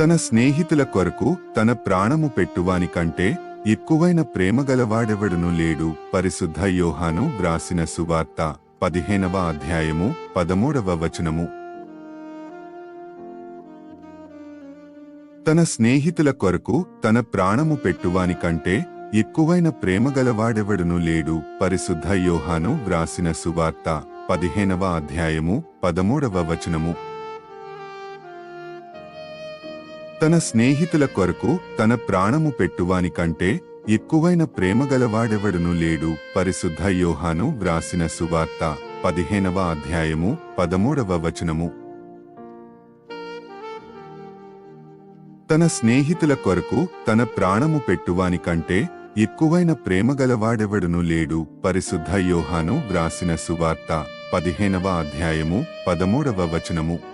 తన స్నేహితుల కొరకు తన ప్రాణము పెట్టువాని కంటే ఎక్కువైన ప్రేమగలవాడెవడును లేడు. పరిశుద్ధ యోహాను వ్రాసిన సువార్త పదిహేనవ అధ్యాయము పదమూడవ వచనము. తన స్నేహితుల కొరకు తన ప్రాణము పెట్టువాని కంటే ఎక్కువైన ప్రేమగలవాడెవడును లేడు. పరిశుద్ధ యోహాను వ్రాసిన సువార్త పదిహేనవ అధ్యాయము పదమూడవ వచనము. తన స్నేహితుల కొరకు తన ప్రాణము పెట్టువాని కంటే ఎక్కువైన ప్రేమగలవాడెవడును లేడు. పరిశుద్ధ యోహాను వ్రాసిన సువార్త పదిహేనవ అధ్యాయము పదమూడవ వచనము. తన స్నేహితుల కొరకు తన ప్రాణము పెట్టువాని కంటే ఎక్కువైన ప్రేమగలవాడెవడును లేడు. పరిశుద్ధ యోహాను వ్రాసిన సువార్త పదిహేనవ అధ్యాయము పదమూడవ వచనము.